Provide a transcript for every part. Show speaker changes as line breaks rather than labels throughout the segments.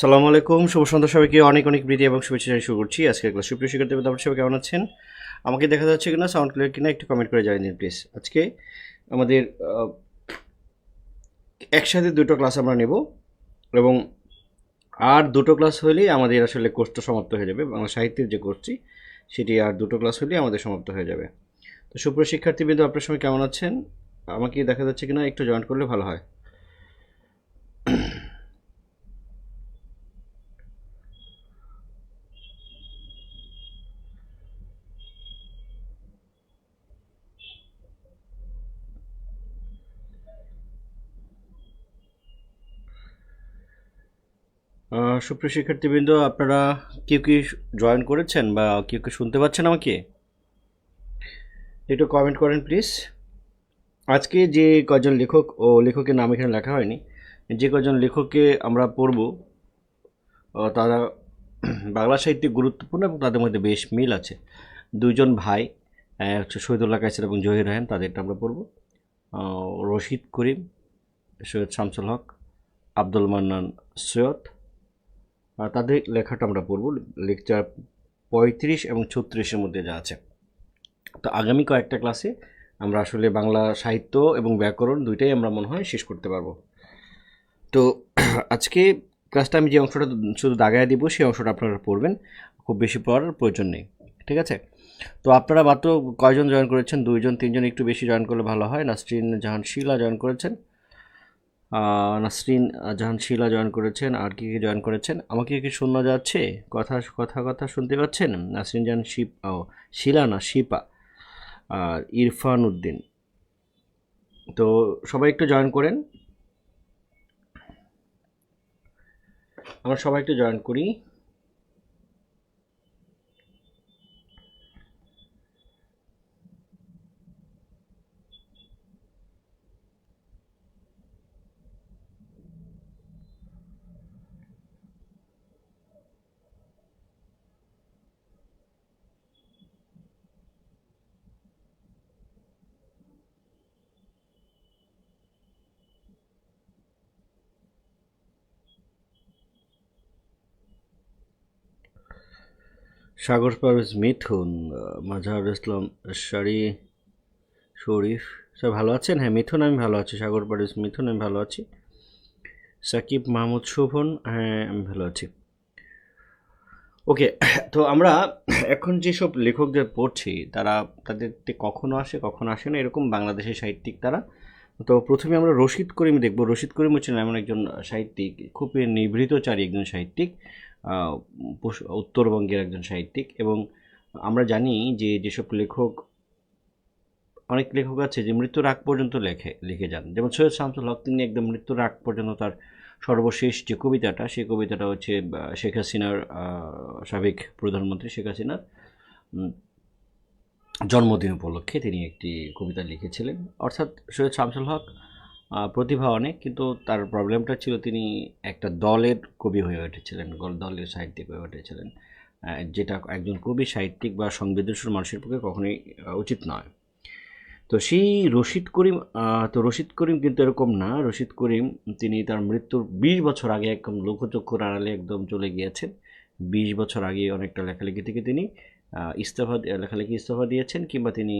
সালামু আলাইকুম, শুভ সন্ধ্যা সবাইকে। অনেক অনেক প্রীতি এবং শুভেচ্ছা জানিয়ে শুরু করছি। আজকে ক্লাস সুপ্রিয় শিক্ষার্থী আপনার সবাই কেমন আছেন? আমাকে দেখা যাচ্ছে কিনা সাউন্ড ক্লিয়ার কিনা, একটু কমেন্ট করে জানিয়ে দিন প্লিজ আজকে আমাদের একসাথে দুটো ক্লাস আমরা নেব এবং আর দুটো ক্লাস হলেই আমাদের আসলে কোর্সটা সমাপ্ত হয়ে যাবে। বাংলা সাহিত্যের যে কোর্সটি সেটি আর দুটো ক্লাস হলেই আমাদের সমাপ্ত হয়ে যাবে। তো সুপ্রিয় শিক্ষার্থীবৃন্দ, আপনার সময় কেমন আছেন? আমাকে দেখা যাচ্ছে কিনা, একটু জয়েন করলে ভালো হয়। সুপ্রিয় শিক্ষার্থীবৃন্দ, আপনারা কেউ কি জয়েন করেছেন বা কেউ কি শুনতে পাচ্ছেন আমাকে? একটু কমেন্ট করেন প্লিজ আজকে যে কজন লেখক ও লেখকের নাম এখানে লেখা হয়নি, যে কজন লেখককে আমরা পড়ব তারা বাংলা সাহিত্যে গুরুত্বপূর্ণ এবং তাদের মধ্যে বেশ মিল আছে। দুইজন ভাই হচ্ছে শহীদুল্লাহ কাইসার এবং জহির রায়হান তাদেরটা আমরা পড়ব। রশিদ করিম, সৈয়দ শামসুল হক, আব্দুল মান্নান সৈয়দ তাদের লেখাটা আমরা পড়ব লেকচার পঁয়ত্রিশ এবং ছত্রিশের মধ্যে যা আছে। তো আগামী কয়েকটা ক্লাসে আমরা আসলে বাংলা সাহিত্য এবং ব্যাকরণ দুইটাই আমরা মনে হয় শেষ করতে পারব। তো আজকে ক্লাসটা আমি যে অংশটা শুধু দাগায় দিব, সেই অংশটা আপনারা পড়বেন। খুব বেশি পড়ার প্রয়োজন নেই, ঠিক আছে? তো আপনারা মাত্র কয়জন জয়েন করেছেন? দুইজন, তিনজন একটু বেশি জয়েন করলে ভালো হয়। নাসরিন জাহান শিলা জয়েন করেছেন। নাসরিন জাহান শিলা জয়েন করেছেন, আর কি কি জয়েন করেছেন? আমাকে কি শোনা যাচ্ছে? কথা কথা কথা শুনতে পাচ্ছেন? নাসরিন জাহান শিপ, ও, শিলা না, শিপা আর ইরফান উদ্দিন। তো সবাই একটু জয়েন করেন। আমরা সবাই একটু জয়েন করি। সাগর পারভেজ মিথুন মাজাহারুল ইসলাম শারি শরীফ স্যার ভালো আছেন? হ্যাঁ মিথুন আমি ভালো আছি, সাগর পারভেজ মিথুন আমি ভালো আছি। সাকিব মাহমুদ শোভন হ্যাঁ আমি ভালো আছি। ওকে তো আমরা এখন যেসব লেখকদের পড়ছি, তারা তাদের কখনো আসে কখনো আসে না, এরকম বাংলাদেশের সাহিত্যিক তারা। তো প্রথমে আমরা রশিদ করিম দেখব। রশিদ করিম হচ্ছেন এমন একজন সাহিত্যিক, খুবই নিভৃতচারী একজন সাহিত্যিক। উত্তরবঙ্গের একজন সাহিত্যিক এবং আমরা জানি যে যেসব লেখক, অনেক লেখক আছে যে মৃত্যুর আগ পর্যন্ত লেখে, লিখে যান। যেমন সৈয়দ শামসুল হক, তিনি একদম মৃত্যুর আগ পর্যন্ত তার সর্বশেষ যে কবিতাটা সেই কবিতাটা হচ্ছে শেখ হাসিনার সাবেক প্রধানমন্ত্রী শেখ হাসিনার জন্মদিন উপলক্ষে তিনি একটি কবিতা লিখেছিলেন। অর্থাৎ সৈয়দ শামসুল হক প্রতিভা অনেক, কিন্তু তার প্রবলেমটা ছিল তিনি একটা দলের কবি হয়ে উঠেছিলেন দলের সাহিত্যিক হয়ে উঠেছিলেন। যেটা একজন কবি, সাহিত্যিক বা সংবেদনশীল মানুষের পক্ষে কখনোই উচিত নয়। তো সেই রশিদ করিম তো রশিদ করিম কিন্তু এরকম না। রশিদ করিম, তিনি তার মৃত্যুর বিশ বছর আগে একদম লোকচক্ষুর আড়ালে একদম চলে গিয়েছেন। বিশ বছর আগে অনেকটা লেখালেখি থেকে তিনি ইস্তফা লেখালেখি ইস্তফা দিয়েছেন কিংবা তিনি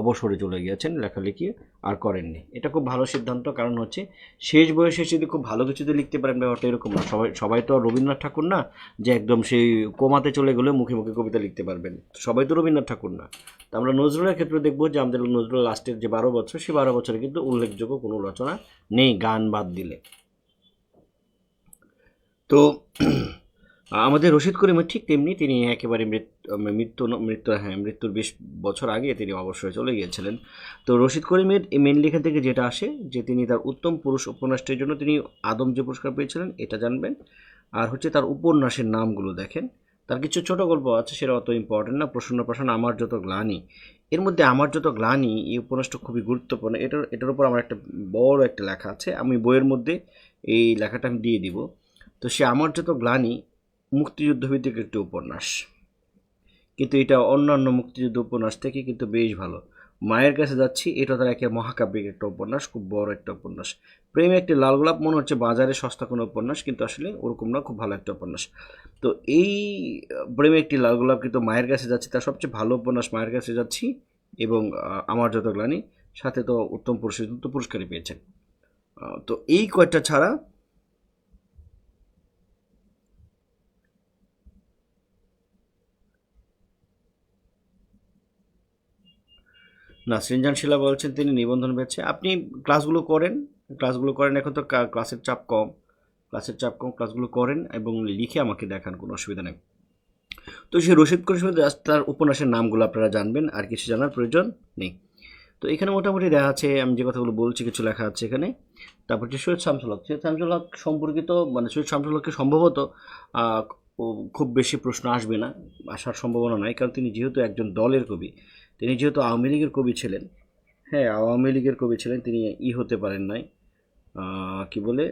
অবসরে চলে গিয়েছেন, লেখালেখি আর করেননি। এটা খুব ভালো সিদ্ধান্ত, কারণ হচ্ছে শেষ বয়সে যদি খুব ভালো কিছুতে লিখতে পারেন, ব্যাপারটা এরকম না। সবাই সবাই তো রবীন্দ্রনাথ ঠাকুর না, যে একদম সেই কোমাতে চলে গেলে মুখে মুখে কবিতা লিখতে পারবেন। সবাই তো রবীন্দ্রনাথ ঠাকুর না। তো আমরা নজরুলের ক্ষেত্রে দেখব যে আমাদের নজরুল লাস্টের যে বারো বছর সেই বারো বছরে কিন্তু উল্লেখযোগ্য কোনো রচনা নেই, গান বাদ দিলে। তো আমাদের রশিদ করিমের ঠিক তেমনি তিনি একেবারে মৃত্যু মৃত্যু হ্যাঁ মৃত্যুর বিশ বছর আগে তিনি অবশ্যই চলে গিয়েছিলেন। তো রশিদ করিমের এই মেন লেখা থেকে যেটা আসে, যে তিনি তার উত্তম পুরুষ উপন্যাসটির জন্য তিনি আদম যে পুরস্কার পেয়েছিলেন, এটা জানবেন। আর হচ্ছে তার উপন্যাসের নামগুলো দেখেন। তার কিছু ছোট গল্প আছে, সেটা অত ইম্পর্টেন্ট না, প্রসন্ন প্রসন্ন, আমার যত গ্লানি। এর মধ্যে আমার যত গ্লানি, এই উপন্যাসটা খুবই গুরুত্বপূর্ণ। এটার এটার উপর আমার একটা বড় একটা লেখা আছে, আমি বইয়ের মধ্যে এই লেখাটা আমি দিয়ে দিব। তো সে আমার যত গ্লানি মুক্তিযুদ্ধভিত্তিক একটি উপন্যাস। কিন্তু এটা অন্যান্য মুক্তিযুদ্ধ উপন্যাস থেকে কিন্তু বেশ ভালো। মায়ের কাছে যাচ্ছি, এটা তার একে মহাকাব্যিক একটা উপন্যাস, খুব বড় একটা উপন্যাস। প্রেমে একটি লাল গোলাপ, মনে হচ্ছে বাজারে সস্তা কোনো উপন্যাস, কিন্তু আসলে ওরকম না, খুব ভালো একটা উপন্যাস। তো এই প্রেমে একটি লাল গোলাপ কিন্তু মায়ের কাছে যাচ্ছি, তার সবচেয়ে ভালো উপন্যাস মায়ের কাছে যাচ্ছি এবং আমার যত গ্লানি, সাথে তো উত্তম পুরস্কার তো পুরস্কারই পেয়েছেন। তো এই কয়টা ছাড়া না সৃঞ্জন শিলা বলছেন তিনি নিবন্ধন পেয়েছে আপনি ক্লাসগুলো করেন ক্লাসগুলো করেন, এখন তো ক্লাসের চাপ কম। ক্লাসের চাপ কম, ক্লাসগুলো করেন এবং লিখে আমাকে দেখান, কোনো অসুবিধা নেই। তো সে রশিদ করিম তার উপন্যাসের নামগুলো আপনারা জানবেন, আর কিছু জানার প্রয়োজন নেই। তো এখানে মোটামুটি দেখা আছে আমি যে কথাগুলো বলছি, কিছু লেখা আছে এখানে। তারপর যে সৈয়দ শামসুল হক সৈয়দ শামসুল হক সম্পর্কিত মানে সৈয়দ শামসুল হককে সম্ভবত খুব বেশি প্রশ্ন আসবে না, আসার সম্ভাবনা নাই, কারণ তিনি যেহেতু একজন দলের কবি। তিনি যেহেতু আওয়ামী লীগের কবি ছিলেন হ্যাঁ আওয়ামী লীগের কবি ছিলেন, তিনি ই হতে পারেন নাই কি বলে,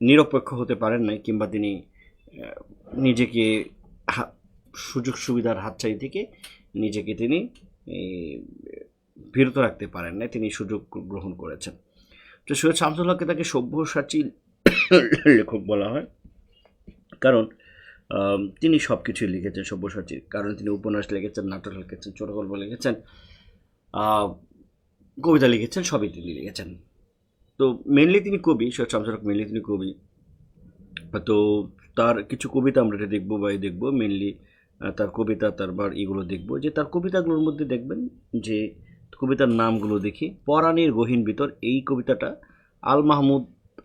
নিরপেক্ষ হতে পারেন নাই, কিংবা তিনি নিজেকে সুযোগ সুবিধার হাতছানি থেকে নিজেকে তিনি বিরত রাখতে পারেন নাই, তিনি সুযোগ গ্রহণ করেছেন। তো সৈয়দ শামসুল হককে তাকে সভ্যসাচী লেখক বলা হয়, কারণ তিনি সব কিছুই লিখেছেন সব্যসাচীর কারণ তিনি উপন্যাস লিখেছেন, নাটক লিখেছেন, ছোট গল্প লিখেছেন কবিতা লিখেছেন, সবই তিনি লিখেছেন। তো মেনলি তিনি কবি, সৈয়দ শামসুল হক মেনলি তিনি কবি। তো তার কিছু কবিতা আমরা এটা দেখব বা দেখব মেনলি তার কবিতা তারপর এগুলো দেখব। যে তার কবিতাগুলোর মধ্যে দেখবেন যে কবিতার নামগুলো দেখি, পরাণের গহীন ভিতর এই কবিতাটা আল মাহমুদ,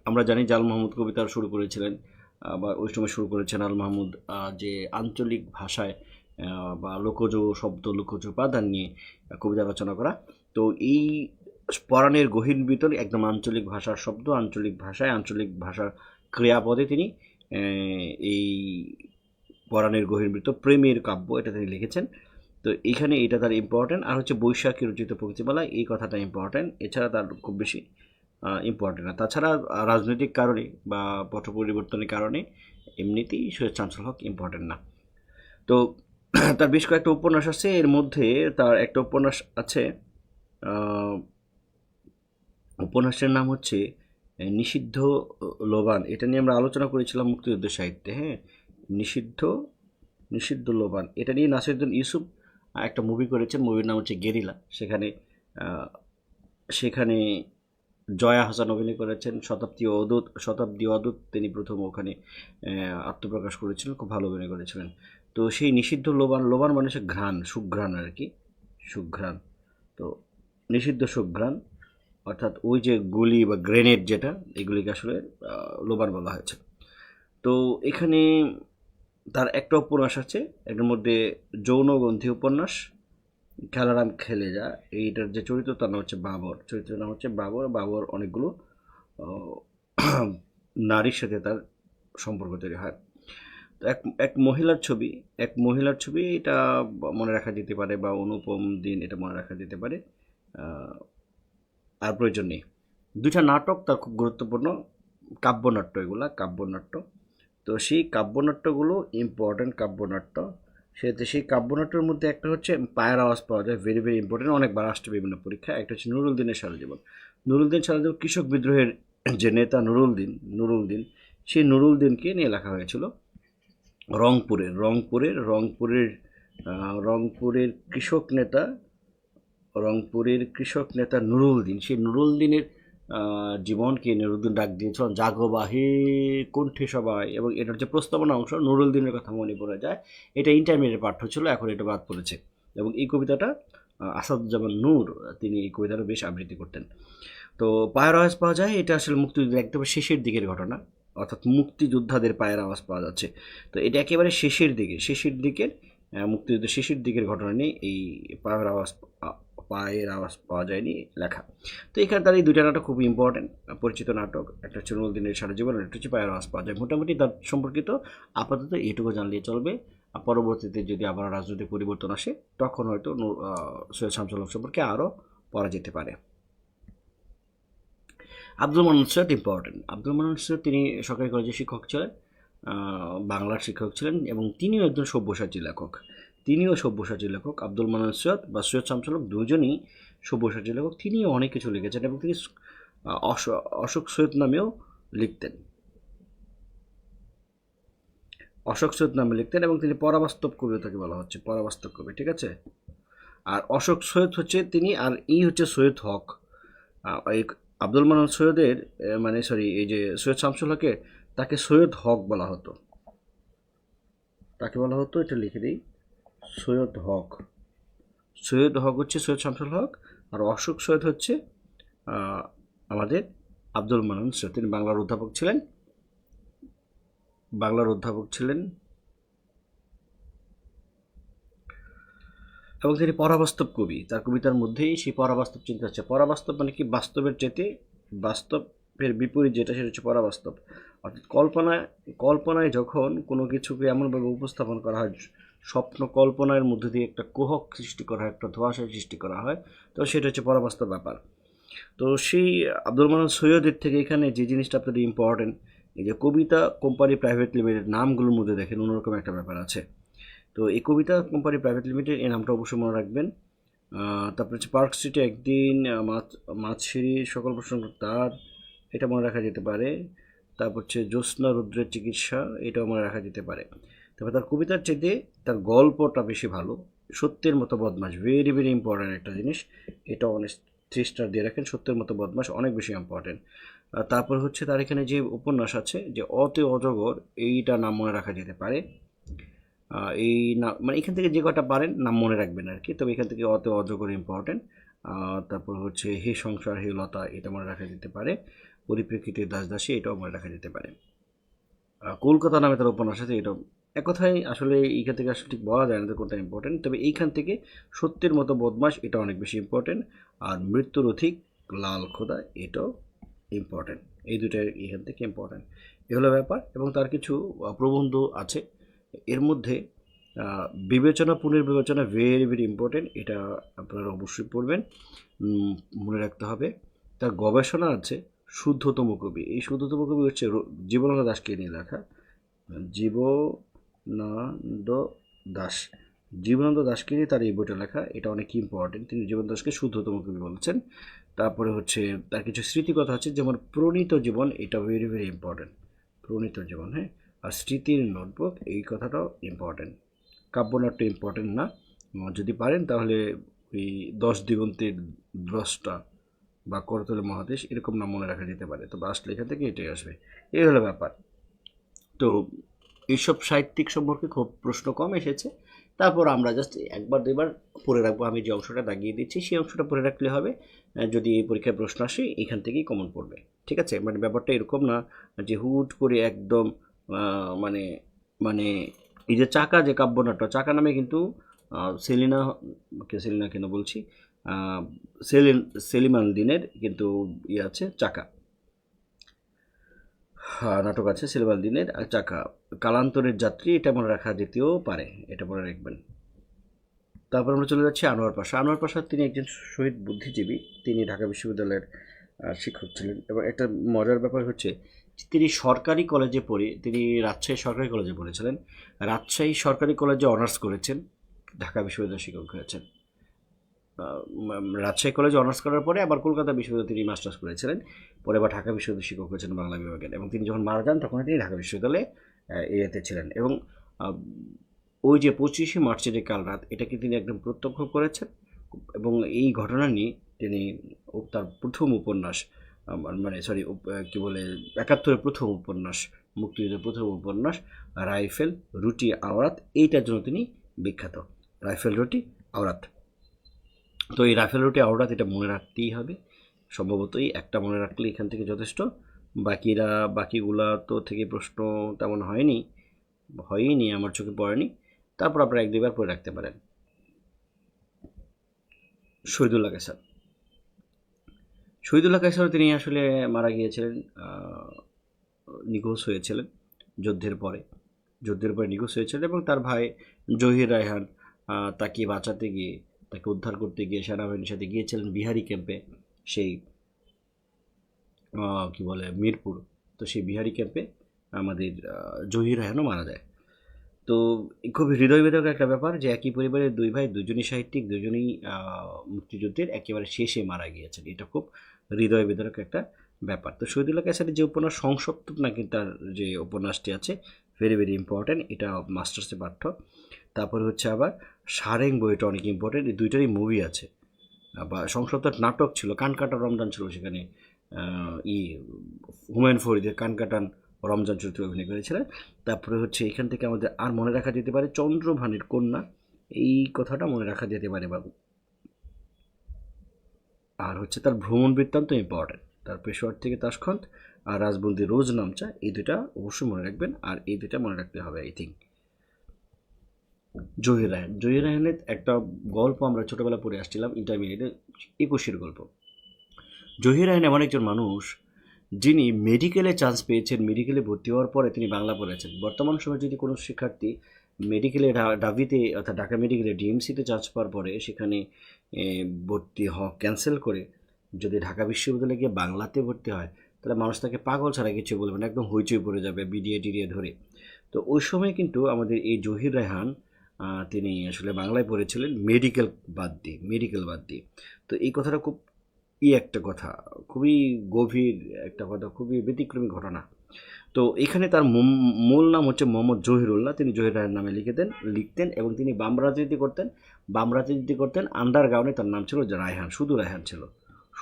আমরা জানি আল মাহমুদ কবিতা শুরু করেছিলেন। বা ওই সময় শুরু করেছেন আল মাহমুদ যে আঞ্চলিক ভাষায় বা লোকজ শব্দ, লোকজ উপাদান নিয়ে কবিতা রচনা করা। তো এই পরাণের গহীন ভিতর একদম আঞ্চলিক ভাষার শব্দ, আঞ্চলিক ভাষায় আঞ্চলিক ভাষার ক্রিয়াপদে তিনি এই পরাণের গহীন বৃত্ত প্রেমের কাব্য এটা তিনি লিখেছেন। তো এখানে এটা তার ইম্পর্টেন্ট আর হচ্ছে বৈশাখী রচিত প্রকৃতিমালা এই কথাটা ইম্পর্টেন্ট এছাড়া তার খুব বেশি ইম্পর্টেন্ট না। তাছাড়া রাজনৈতিক কারণে বা পথ পরিবর্তনের কারণে এমনিতেই সৈয়দ শামসুল হক ইম্পর্টেন্ট না। তো তার বেশ কয়েকটা উপন্যাস আছে। এর মধ্যে তার একটা উপন্যাস আছে উপন্যাসের নাম হচ্ছে নিষিদ্ধ লোবান। এটা নিয়ে আমরা আলোচনা করেছিলাম মুক্তিযুদ্ধ সাহিত্যে হ্যাঁ? নিষিদ্ধ নিষিদ্ধ লোবান। এটা নিয়ে নাসিরুদ্দিন ইউসুফ একটা মুভি করেছেন। মুভির নাম হচ্ছে গেরিলা। সেখানে সেখানে জয়া হাসান অভিনয় করেছেন, শতাব্দী অদূত শতাব্দী অদূত তিনি প্রথম ওখানে আত্মপ্রকাশ করেছিলেন, খুব ভালো অভিনয় করেছিলেন। তো সেই নিষিদ্ধ লোবান লোবান মানে হচ্ছে ঘ্রাণ, সুঘ্রাণ আর কি, সুঘ্রাণ। তো নিষিদ্ধ সুঘ্রাণ, অর্থাৎ ওই যে গুলি বা গ্রেনেড যেটা, এগুলিকে আসলে লোবান বলা হয়েছে। তো এখানে তার একটা উপন্যাস আছে এটার মধ্যে যৌনগ্রন্থি উপন্যাস খেলারাম খেলে যা এইটার যে চরিত্র তার নাম হচ্ছে বাবর। চরিত্রের নাম হচ্ছে বাবর। বাবর অনেকগুলো নারীর সাথে তার সম্পর্ক তৈরি হয়। তো এক এক মহিলার ছবি, এক মহিলার ছবি এটা মনে রাখা যেতে পারে বা অনুপম দিন এটা মনে রাখা যেতে পারে আর প্রয়োজন নেই। দুইটা নাটক তার খুব গুরুত্বপূর্ণ, কাব্যনাট্য এগুলা, কাব্যনাট্য। তো সেই কাব্যনাট্যগুলো ইম্পর্ট্যান্ট কাব্যনাট্য। সেতে সেই কাব্যনাট্যের মধ্যে একটা হচ্ছে পায়ের আওয়াজ পাওয়া যায় ভেরি ভেরি ইম্পর্টেন্ট অনেকবার আসছে বিভিন্ন পরীক্ষা একটা হচ্ছে নুরুল দিনের সারা জীবন নুরুল দিন সারা জীবন কৃষক বিদ্রোহের যে নেতা নুরুল দিন নুরুল দিন সেই নুরুল দিনকে নিয়ে লেখা হয়েছিল রংপুরের রংপুরের রংপুরের রংপুরের কৃষক নেতা, রংপুরের কৃষক নেতা নুরুল দিন সেই নুরুল দিনের জীবনকে নুরুদ্দিন ডাক দিয়েছিলেন জাগবাহে কণ্ঠে সবাই। এবং এটার যে প্রস্তাবনা অংশ নুরুল দিনের কথা মনে পড়ে যায়। এটা ইন্টারমিডিয়েট পাঠ্য ছিল, এখন এটা বাদ পড়েছে। এবং এই কবিতাটা আসাদুজ্জামান নূর, তিনি এই কবিতাটা বেশ আবৃত্তি করতেন। তো পায়ের আওয়াজ পাওয়া যায়, এটা আসলে মুক্তিযুদ্ধের একদম শেষের দিকের ঘটনা। অর্থাৎ মুক্তিযোদ্ধাদের পায়ের আওয়াজ পাওয়া যাচ্ছে। তো এটা একেবারে শেষের দিকে, শেষের দিকের মুক্তিযুদ্ধের শেষের দিকের ঘটনা নিয়ে এই পায়ের আওয়াজ পায়ের আওয়াজ পাওয়া যায়নি লেখা। তো এখানে তার এই দুইটা নাটক খুব ইম্পর্টেন্ট পরিচিত নাটক, একটা হচ্ছে নুরুল দিনের সারা জীবন একটা হচ্ছে পায়ের আওয়াজ পাওয়া যায়। মোটামুটি তার সম্পর্কিত আপাতত এটুকু জানলে চলবে। পরবর্তীতে যদি আবার রাজনৈতিক পরিবর্তন আসে, তখন হয়তো সৈয়দ শামসুল হক সম্পর্কে আরও পড়া যেতে পারে। আব্দুল মান্নান সৈয়দ ইম্পর্টেন্ট আব্দুল মান্নান সৈয়দ তিনি সরকারি কলেজের শিক্ষক ছিলেন বাংলার শিক্ষক ছিলেন এবং তিনিও একজন সব্যসাচী লেখক। তিনিও সব্যসাচী লেখক। আব্দুল মানান সৈয়দ বা সৈয়দ শামসুল হক দুজনই সব্যসাচী লেখক। তিনিও অনেক কিছু লিখেছেন এবং তিনি অশোক সৈয়দ নামেও লিখতেন। অশোক সৈয়দ নামে লিখতেন এবং তিনি পরাবাস্তব কবি তাকে বলা হচ্ছে, পরাবাস্তব কবি, ঠিক আছে? আর অশোক সৈয়দ হচ্ছে তিনি আর ই হচ্ছে সৈয়দ হক। আব্দুল মানান সৈয়দের মানে সরি, এই যে সৈয়দ শামসুল হকে তাকে সৈয়দ হক বলা হতো। তাকে বলা হতো? এটা লিখে দিই। সৈয়দ হক। সৈয়দ হক হচ্ছে সৈয়দ শামসুল হক আর অশোক সৈয়দ হচ্ছে আমাদের আব্দুল মানান সৈয়দ। তিনি বাংলার অধ্যাপক ছিলেন। বাংলার অধ্যাপক ছিলেন। এবং তিনি পরাবাস্তব কবি। তার কবিতার মধ্যেই সেই পরাবাস্তব চিন্তা হচ্ছে পরাবাস্তব মানে কি? বাস্তবের চেতে বাস্তবের বিপরীত যেটা, সেটা হচ্ছে পরাবাস্তব। অর্থাৎ কল্পনায় কল্পনায় যখন কোনো কিছুকে এমনভাবে উপস্থাপন করা হয়, স্বপ্ন কল্পনার মধ্যে দিয়ে একটা কুহক সৃষ্টি করা হয়, একটা ধোঁয়াশা সৃষ্টি করা হয়, তো সেটা হচ্ছে পরাবাস্তব ব্যাপার। তো সেই আব্দুল মানান সৈয়দের থেকে এখানে যে জিনিসটা আপনাদের ইম্পর্টেন্ট এই যে কবিতা কোম্পানি প্রাইভেট লিমিটেড নামগুলোর মধ্যে দেখেন, অন্যরকম একটা ব্যাপার আছে। তো এই কবিতা কোম্পানি প্রাইভেট লিমিটেড, এই নামটা অবশ্যই মনে রাখবেন। তারপরে হচ্ছে পার্ক স্ট্রিটে একদিন, মাছ মাছ সকল প্রসঙ্গ তার, এটা মনে রাখা যেতে পারে। তারপর হচ্ছে জ্যোৎস্না রুদ্রের চিকিৎসা, এটাও মনে রাখা যেতে পারে। তারপর তার কবিতার চাইতে তার গল্পটা বেশি ভালো। সত্যের মতো বদমাস ভেরি ভেরি ইম্পর্ট্যান্ট একটা জিনিস। এটা অনেক থ্রি স্টার দিয়ে রাখেন, সত্যের মতো বদমাস অনেক বেশি ইম্পর্ট্যান্ট তারপর হচ্ছে তার এখানে যে উপন্যাস আছে, যে অতে অজগর, এইটা নাম মনে রাখা যেতে পারে। এই না মানে এখান থেকে যে কটা পারেন, নাম মনে রাখবেন আর কি তবে এখান থেকে অত অজগর ইম্পর্টেন্ট তারপর হচ্ছে হে সংসার, হে লতা, এটা মনে রাখা যেতে পারে। পরিপ্রেক্ষিতে দাস দাসী, এটাও মনে রাখা যেতে পারে। কলকাতা নামে তার উপন্যাস আছে, এটাও এক কথায় আসলে এইখান থেকে আসলে ঠিক বলা যায় না কোনটা ইম্পর্টেন্ট তবে এইখান থেকে সত্যের মতো বদমাস এটা অনেক বেশি ইম্পর্টেন্ট আর মৃত্যুর অধিক লাল খোদা, এটাও ইম্পর্টেন্ট এই দুটো এখান থেকে ইম্পর্টেন্ট এগুলো ব্যাপার, এবং তার কিছু প্রবন্ধ আছে। এর মধ্যে বিবেচনা, পুনর্বিবেচনা ভেরি ভেরি ইম্পর্টেন্ট এটা আপনারা অবশ্যই পড়বেন। মনে রাখতে হবে। তার গবেষণা আছে শুদ্ধতম কবি। এই শুদ্ধতম কবি হচ্ছে জীবনানন্দ দাসকে নিয়ে লেখা। জীবনানন্দ দাস জীবনানন্দ দাসকে নিয়ে তার এই বইটা লেখা, এটা অনেক ইম্পর্টেন্ট তিনি জীবন দাসকে শুদ্ধতম কবি বলেছেন। তারপরে হচ্ছে তার কিছু স্মৃতিকথা আছে, যেমন প্রণীত জীবন, এটা ভেরি ভেরি ইম্পর্টেন্ট প্রণীত জীবন হ্যাঁ? আর স্মৃতির নোটবুক, এই কথাটাও ইম্পর্টেন্ট কাব্যনাট্য ইম্পর্টেন্ট না। যদি পারেন তাহলে ওই দশ দিগন্তের দ্রষ্টা বা করতলে মহাদেশ এরকম নাম মনে রাখা যেতে পারে। তো আসলে এখান থেকে এটাই আসবে। এই হলো ব্যাপার। তো এইসব সাহিত্যিক সম্পর্কে খুব প্রশ্ন কম এসেছে। তারপর আমরা জাস্ট একবার দুইবার পড়ে রাখব। আমি যে অংশটা দাগিয়ে দিচ্ছি, সেই অংশটা পড়ে রাখলে হবে। যদি এই পরীক্ষায় প্রশ্ন আসে, এখান থেকেই কমন পড়বে। ঠিক আছে? মানে ব্যাপারটা এরকম না যে হুট করে একদম মানে মানে এই যে চাকা যে কাব্যনাট্য, চাকা নামে কিন্তু সেলিনা, কে সেলিনা কেন বলছি? সেলিন সেলিমান দিনের কিন্তু ইয়ে আছে চাকা। হ্যাঁ, নাটক আছে সেলিমান দিনের আর চাকা। কালান্তরের যাত্রী এটা মনে রাখা যেতেও পারে এটা মনে রাখবেন। তারপর আমরা চলে যাচ্ছি আনোয়ার পাশা। আনোয়ার পাশা তিনি একজন শহীদ বুদ্ধিজীবী। তিনি ঢাকা বিশ্ববিদ্যালয়ের শিক্ষক ছিলেন এবং একটা মজার ব্যাপার হচ্ছে তিনি সরকারি কলেজে পড়ে তিনি রাজশাহী সরকারি কলেজে পড়েছিলেন। রাজশাহী সরকারি কলেজে অনার্স করেছেন ঢাকা বিশ্ববিদ্যালয়ের শিক্ষক হয়েছেন। রাজশাহী কলেজে অনার্স করার পরে আবার কলকাতা বিশ্ববিদ্যালয়ে তিনি মাস্টার্স করেছিলেন। পরে আবার ঢাকা বিশ্ববিদ্যালয়ের শিক্ষক হয়েছেন বাংলা বিভাগের। এবং তিনি যখন মারা যান, তখন তিনি ঢাকা বিশ্ববিদ্যালয়ে এতে ছিলেন। এবং ওই যে পঁচিশে মার্চের যে কাল রাত, এটাকে তিনি একদম প্রত্যক্ষ করেছেন। এবং এই ঘটনা নিয়ে তিনি তার প্রথম উপন্যাস মানে সরি কী বলে, একাত্তরের প্রথম উপন্যাস, মুক্তিযুদ্ধের প্রথম উপন্যাস, রাইফেল, রুটি, আওরাত, এইটার জন্য তিনি বিখ্যাত। রাইফেল, রুটি, আওরাত। তো এই রাফেল রুটি আওরাত এটা মনে রাখতেই হবে। সম্ভবতই একটা মনে রাখলে এখান থেকে যথেষ্ট। বাকিরা, বাকিগুলা তো থেকে প্রশ্ন তেমন হয়নি। হয়নি আমার চোখে পড়েনি। তারপর আপনারা এক দুইবার পড়ে রাখতে পারেন। শহীদুল্লাহ কাসার শহীদুল্লাহ কাসার তিনি আসলে মারা গিয়েছিলেন নিখোঁজ হয়েছিলেন যুদ্ধের পরে। যুদ্ধের পরে নিখোঁজ হয়েছিলেন এবং তার ভাই জহির রায়হান তাকে বাঁচাতে গিয়ে তাকে উদ্ধার করতে গিয়ে সেনাবাহিনীর সাথে গিয়েছিলেন বিহারি ক্যাম্পে, সেই কি বলে, মিরপুর। তো সেই বিহারি ক্যাম্পে আমাদের জহির রায়হানও মারা যায়। তো খুব হৃদয়বেদক একটা ব্যাপার যে একই পরিবারের দুই ভাই, দুজনই সাহিত্যিক, দুজনই মুক্তিযুদ্ধের একেবারে শেষে মারা গিয়েছেন। এটা খুব হৃদয়বেদক একটা ব্যাপার। তো শহীদুল্লাহ কাছারের যে উপন্যাস সংসপ্তক নাকি তার যে উপন্যাসটি আছে ভেরি ভেরি ইম্পর্ট্যান্ট এটা মাস্টার্সে পাঠ্য। তারপরে হচ্ছে আবার সারেং বইটা অনেক ইম্পর্টেন্ট এই দুইটারই মুভি আছে। বা সংসপ্তাহ নাটক ছিল কানকাটা রমজান ছিল সেখানে ই, হুমায়ুন ফরিদের কানকাটান রমজান চরিত্রে অভিনয় করেছিলেন। তারপরে হচ্ছে এখান থেকে আমাদের আর মনে রাখা যেতে পারে চন্দ্রভানির কন্যা, এই কথাটা মনে রাখা যেতে পারে বাবু আর হচ্ছে তার ভ্রমণ বৃত্তান্ত ইম্পর্টেন্ট তার পেশোয়ার থেকে তাসখন্ত আর রাজবন্দি রোজ নামচা, এই দুটা অবশ্যই মনে রাখবেন, আর এই দুটা মনে রাখতে হবে আই থিঙ্ক জহির রায়হান। জহির রায়হানের একটা গল্প আমরা ছোটোবেলা পড়ে আসছিলাম ইন্টারমিডিয়েটে একুশের গল্প। জহির রায়হান এমন একজন মানুষ, যিনি মেডিকেলে চান্স পেয়েছেন মেডিকেলে ভর্তি হওয়ার পরে তিনি বাংলা পড়েছেন। বর্তমান সময়ে যদি কোনো শিক্ষার্থী মেডিকেলে ডাবিতে অর্থাৎ ঢাকা মেডিকেলে ডিএমসিতে চান্স পাওয়ার পরে সেখানে ভর্তি হওয়া ক্যান্সেল করে যদি ঢাকা বিশ্ববিদ্যালয়ে গিয়ে বাংলাতে ভর্তি হয়, তাহলে মানুষ তাকে পাগল ছাড়া কিছু বলবে না, একদম হইচই পড়ে যাবে বিডিএ টিডিএ ধরে। তো ওই সময় কিন্তু আমাদের এই জহির রায়হান তিনি আসলে বাংলায় পড়েছিলেন মেডিকেল বাদ দিয়ে মেডিকেল বাদ দিয়ে। তো এই কথাটা খুব ই একটা কথা, খুবই গভীর একটা কথা, খুবই ব্যতিক্রমী ঘটনা। তো এখানে তার মূল- নাম হচ্ছে মোহাম্মদ জহিরুল্লাহ, তিনি জহির রায়ের নামে লিখেতেন লিখতেন এবং তিনি বাম রাজনীতি করতেন। বাম রাজনীতি করতেন আন্ডারগ্রাউন্ডে তার নাম ছিল রায়হান, শুধু রায়হান ছিল।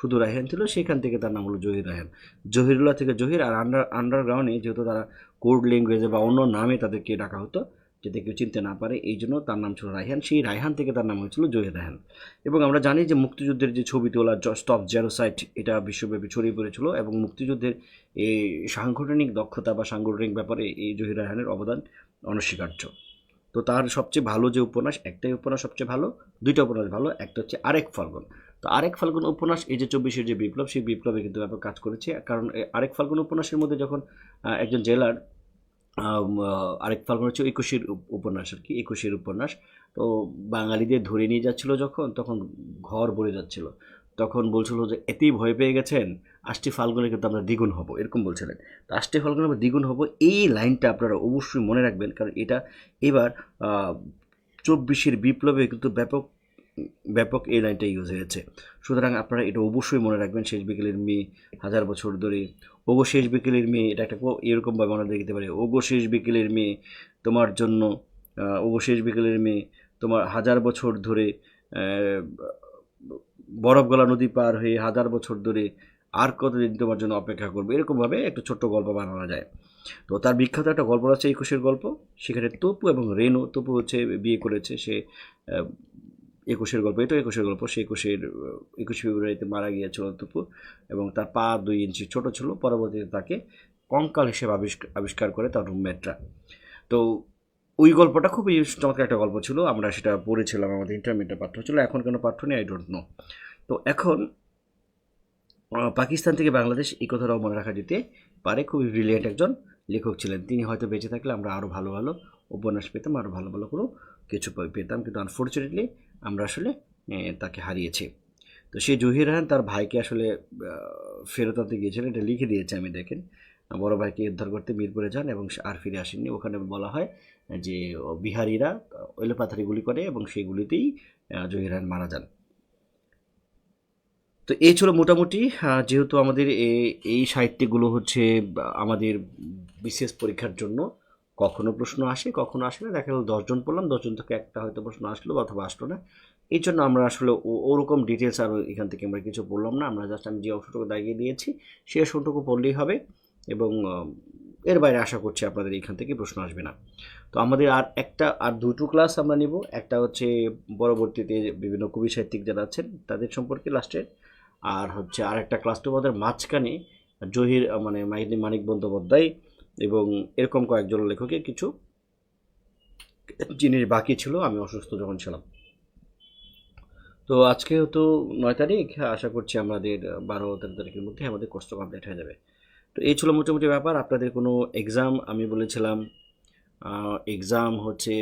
শুধু রায়হান ছিল, সেখান থেকে তার নাম হলো জহির রায়হান। জহিরুল্লাহ থেকে জহির আর আন্ডার আন্ডারগ্রাউন্ডে যেহেতু তারা কোড ল্যাঙ্গুয়েজে বা অন্য নামে তাদেরকে ডাকা হতো যাতে কেউ চিনতে না পারে, এই জন্য তার নাম ছিল রায়হান সেই রায়হান থেকে তার নাম হয়েছিল জহির রায়হান এবং আমরা জানি যে মুক্তিযুদ্ধের যে ছবি তোলা স্টপ জেনোসাইট এটা বিশ্বব্যাপী ছড়িয়ে পড়েছিল এবং মুক্তিযুদ্ধের এই সাংগঠনিক দক্ষতা বা সাংগঠনিক ব্যাপারে এই জহির রায়হানের অবদান অনস্বীকার্য। তো তার সবচেয়ে ভালো যে উপন্যাস, একটাই উপন্যাস সবচেয়ে ভালো, দুইটা উপন্যাস ভালো, একটা হচ্ছে আরেক ফাল্গুন। তো আরেক ফাল্গুন উপন্যাস, এই যে চব্বিশের যে বিপ্লব, সেই বিপ্লবে কিন্তু ব্যাপক কাজ করেছে। কারণ আরেক ফাল্গুন উপন্যাসের মধ্যে যখন একজন জেলার আরেক ফাল্গুন হচ্ছে একুশের উপন্যাস আর কি, একুশের উপন্যাস। তো বাঙালিদের ধরে নিয়ে যাচ্ছিল যখন, তখন ঘর ভরে যাচ্ছিল। তখন বলছিল যে, এতেই ভয় পেয়ে গেছেন? আষ্টি ফাল্গুনে কিন্তু আমরা দ্বিগুণ হব। এরকম বলছিলেন। তো আষ্টি ফাল্গুনে আমরা দ্বিগুণ হব, এই লাইনটা আপনারা অবশ্যই মনে রাখবেন। কারণ এটা এবার চব্বিশের বিপ্লবে কিন্তু ব্যাপক ব্যাপক এই লাইনটা ইউজ হয়েছে। সুতরাং আপনারা এটা অবশ্যই মনে রাখবেন, শেষ বিকেলের মেয়ে হাজার বছর ধরে। ওগো শেষ বিকেলের মেয়ে এটা একটা এরকমভাবে মনে দেখতে পারে। ওগো শেষ বিকেলের মেয়ে তোমার জন্য ওগো শেষ বিকেলের মেয়ে তোমার হাজার বছর ধরে বরফ গলা নদী পার হয়ে হাজার বছর ধরে আর কতদিন তোমার জন্য অপেক্ষা করবে? এরকমভাবে একটা ছোট্ট গল্প বানানো যায়। তো তার বিখ্যাত একটা গল্প আছে, একুশের গল্প। সেখানে তপু এবং রেনু তপু হচ্ছে বিয়ে করেছে। সে একুশের গল্প, এটা একুশের গল্প, সে একুশের একুশে ফেব্রুয়ারিতে মারা গিয়েছিল তপু এবং তার পা দুই ইঞ্চি ছোট ছিল। পরবর্তীতে তাকে কঙ্কাল হিসেবে আবিষ্কার আবিষ্কার করে তার রুমমেটরা। তো ওই গল্পটা খুবই চমৎকার একটা গল্প ছিল। আমরা সেটা পড়েছিলাম, আমাদের ইন্টারমিডিয়েট পাঠ্য ছিল। এখন কেন পাঠ্য নেই আই ডোন্ট নো তো এখন পাকিস্তান থেকে বাংলাদেশ এই কথাটাও মনে রাখা যেতে পারে। খুবই ব্রিলিয়েন্ট একজন লেখক ছিলেন। তিনি হয়তো বেঁচে থাকলে আমরা আরও ভালো ভালো উপন্যাস পেতাম আরও ভালো ভালো কোনো কিছু পেতাম। কিন্তু আনফর্চুনেটলি আমরা আসলে তাকে হারিয়েছি। তো সেই জহির রাহান তার ভাইকে আসলে ফেরত আনতে গিয়েছিলেন। এটা লিখে দিয়েছে আমি, দেখেন। বড় ভাইকে উদ্ধার করতে মিরপুরে যান এবং আর ফিরে আসেননি। ওখানে বলা হয় যে বিহারিরা এলোপাথারি গুলি করে এবং সেই গুলিতেই জহির রাহান মারা যান। তো এই ছিল মোটামুটি যেহেতু আমাদের এই সাহিত্যগুলো হচ্ছে আমাদের বিশেষ পরীক্ষার জন্য। কখনো প্রশ্ন আসে, কখনো আসে না। দেখা গেল দশজন পড়লাম, দশজন থেকে একটা হয়তো প্রশ্ন আসলো অথবা আসলো না। এই জন্য আমরা আসলে ওরকম ডিটেলস আর এখান থেকে আমরা কিছু বললাম না। আমরা জাস্ট আমি যে অংশটুকু দাগিয়ে দিয়েছি সেই অংশটুকু পড়লেই হবে এবং এর বাইরে আশা করছি আপনাদের এখান থেকে প্রশ্ন আসবে না। তো আমাদের আর একটা, আর দুটো ক্লাস আমরা নিব। একটা হচ্ছে পরবর্তীতে বিভিন্ন কবি সাহিত্যিক যারা আছেন, তাদের সম্পর্কে লাস্টে আর হচ্ছে আর একটা ক্লাস তো আমাদের মাঝখানে, জহির মানে মানিক বন্দ্যোপাধ্যায়। এবং এরকম কয়েকজন লেখকের কিছু জিনিস বাকি ছিল, আমি অসুস্থ যখন ছিলাম। তো আজকে তো নয় তারিখ, আশা করছি আমাদের বারো, তেরো তারিখের মধ্যে আমাদের কোর্স কমপ্লিট হয়ে যাবে। তো এই ছিল মোটামুটি ব্যাপার, আপনাদের কোনো এক্সাম আমি বলেছিলাম এক্সাম হচ্ছে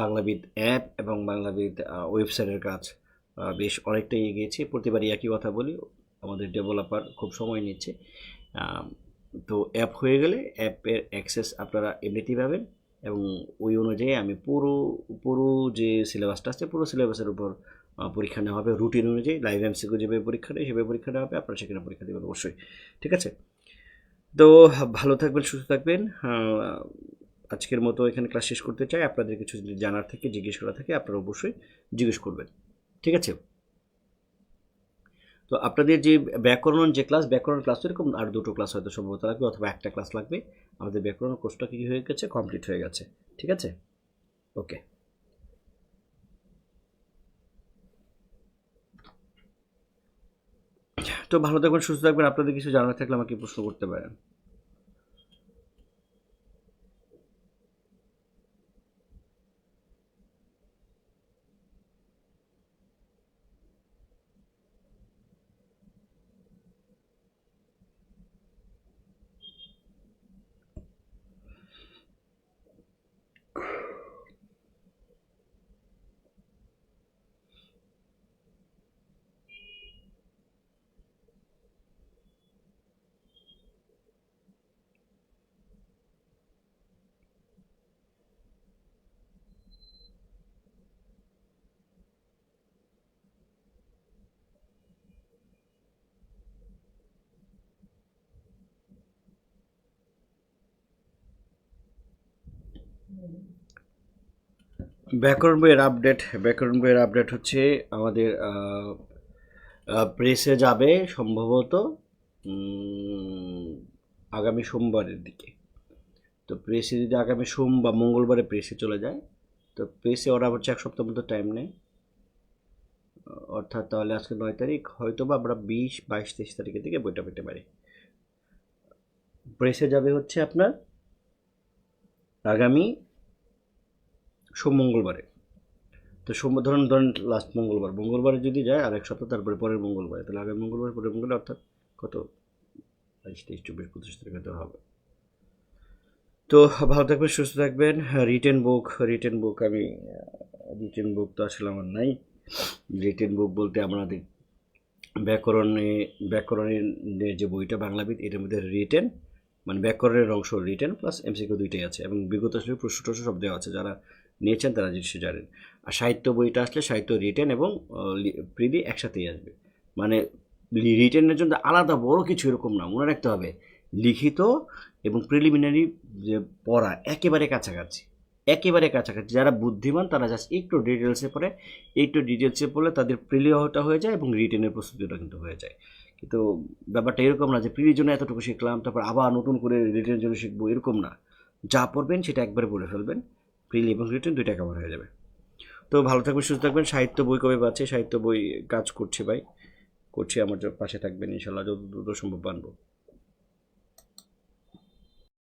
বাংলাবিদ অ্যাপ এবং বাংলাবিদ ওয়েবসাইটের কাজ বেশ অনেকটাই এগিয়েছে, প্রতিবারই একই কথা বলি। আমাদের ডেভেলপার খুব সময় নিচ্ছে। তো অ্যাপ হয়ে গেলে অ্যাপের অ্যাক্সেস আপনারা এমনিতেই পাবেন এবং ওই অনুযায়ী আমি পুরো পুরো যে সিলেবাসটা আছে, পুরো সিলেবাসের উপর পরীক্ষা নেওয়া হবে। রুটিন অনুযায়ী লাইভ এমসিকিউ যেভাবে পরীক্ষা নেয়, সেভাবে পরীক্ষা নেওয়া হবে। আপনারা সেখানে পরীক্ষা দেবেন অবশ্যই। ঠিক আছে? তো ভালো থাকবেন, সুস্থ থাকবেন। আজকের মতো এখানে ক্লাস শেষ করতে চাই। আপনাদের কিছু জানার থেকে, জিজ্ঞেস করা থাকে, আপনারা অবশ্যই জিজ্ঞেস করবেন। ঠিক আছে? তো আপনাদের যে ব্যাকরণ, যে ক্লাস ব্যাকরণ ক্লাস এরকম আর দুটো ক্লাস হয়তো সম্ভবত লাগবে অথবা একটা ক্লাস লাগবে। আমাদের ব্যাকরণ কোর্সটা কী হয়ে গেছে? কমপ্লিট হয়ে গেছে। ঠিক আছে? ওকে তো ভালো থাকবেন, সুস্থ থাকবেন। আপনাদের কিছু জানার থাকলে আমাকে প্রশ্ন করতে পারেন। ব্যাকরণ বইয়ের আপডেট ব্যাকরণ বইয়ের আপডেট হচ্ছে আমাদের প্রেসে যাবে সম্ভবত আগামী সোমবারের দিকে। তো প্রেসে যদি আগামী সোম বা মঙ্গলবারে প্রেসে চলে যায়, তো প্রেসে ওরা হচ্ছে এক সপ্তাহ মতো টাইম নেয়। অর্থাৎ তাহলে আজকে নয় তারিখ হয়তো বা আমরা বিশ, বাইশ, তেইশ তারিখের দিকে বইটা পেতে পারি। প্রেসে যাবে হচ্ছে আপনার আগামী সোম মঙ্গলবারে। তো সোম ধরুন, ধরেন লাস্ট মঙ্গলবার। মঙ্গলবারে যদি যায়, আর এক সপ্তাহ তারপরে পরের মঙ্গলবারে। তাহলে আগামী মঙ্গলবার, পরের মঙ্গলবার, অর্থাৎ কত? বাইশ, তেইশ, চব্বিশ, পঁচিশ তারিখ হতে হবে। তো ভালো থাকবেন, সুস্থ থাকবেন। রিটেন বুক রিটেন বুক আমি রিটেন বুক তো আসলে আমার নাই। রিটেন বুক বলতে আমাদের ব্যাকরণে ব্যাকরণের যে বইটা বাংলাবিদ এটার মধ্যে রিটেন মানে ব্যাকরণের অংশ রিটেন প্লাস এমসিকিউ দুইটাই আছে। এবং বিগত আসলে প্রশ্ন টশ্ন সব দেওয়া আছে। যারা নিয়েছেন তারা নিশ্চয়ই জানেন। আর সাহিত্য বইটা আসলে সাহিত্য রিটেন এবং প্রিলি একসাথেই আসবে। মানে রিটেনের জন্য আলাদা বড় কিছু এরকম না, মনে রাখতে হবে। লিখিত এবং প্রিলিমিনারি যে পড়া, একেবারে কাছাকাছি। একেবারে কাছাকাছি। যারা বুদ্ধিমান, তারা জাস্ট একটু ডিটেলসে পড়ে, একটু ডিটেলসে পড়লে তাদের প্রিলিওটা হয়ে যায় এবং রিটেনের প্রস্তুতিটা কিন্তু হয়ে যায়। কিন্তু ব্যাপারটা এরকম না যে প্রিলির জন্য এতটুকু শিখলাম, তারপর আবার নতুন করে রিটেনের জন্য শিখব, এরকম না। যা পড়বেন সেটা একবারে বলে ফেলবেন। প্রিলি এবং রিটেন দুইটা কভার হয়ে যাবে। তো ভালো থাকবেন, সুস্থ থাকবেন। সাহিত্য বই কবে পাচ্ছে? সাহিত্য বই কাজ করছে ভাই। করছি আমার পাশে থাকবেন, ইনশাল্লাহ যত দ্রুত সম্ভব আনব